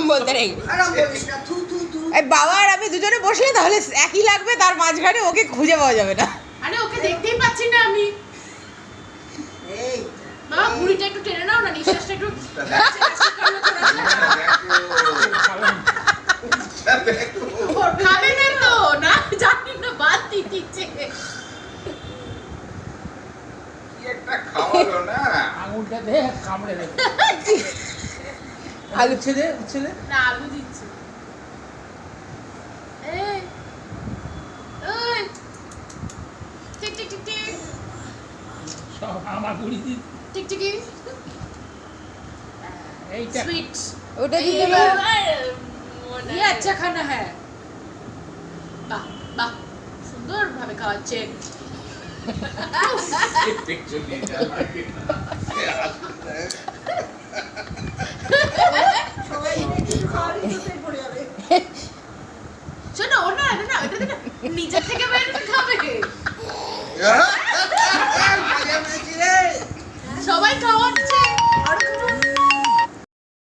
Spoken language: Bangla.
আরাম বলতে নেই। বাবা আর আমি দুজনে বসলে তাহলে একই লাগবে তার মাঝখানে ওকে খুঁজে পাওয়া যাবে না। আরে ওকে দেখতেই পাচ্ছি না আমি। বাবা বুড়িটা একটু টেনে নাও না নিঃশ্বাসটা একটু খাবে না তো। না জানি না বাদ দিচ্ছে। খাওয়ালো না? আঙুলটা দে কামড়ে দেবে। আলু উচ্ছে দে উচ্ছে দে না আলু দিচ্ছে এই এই টিক টিক টিক টিক সব আমার বুড়ি দি টিক টিকি এইটা स्वीट ওটা ये দিতে পারো। ये अच्छा खाना है বাহ বাহ সুন্দর ভাবে খাওয়াচ্ছে পিকচার নিয়ে যাবে You got it.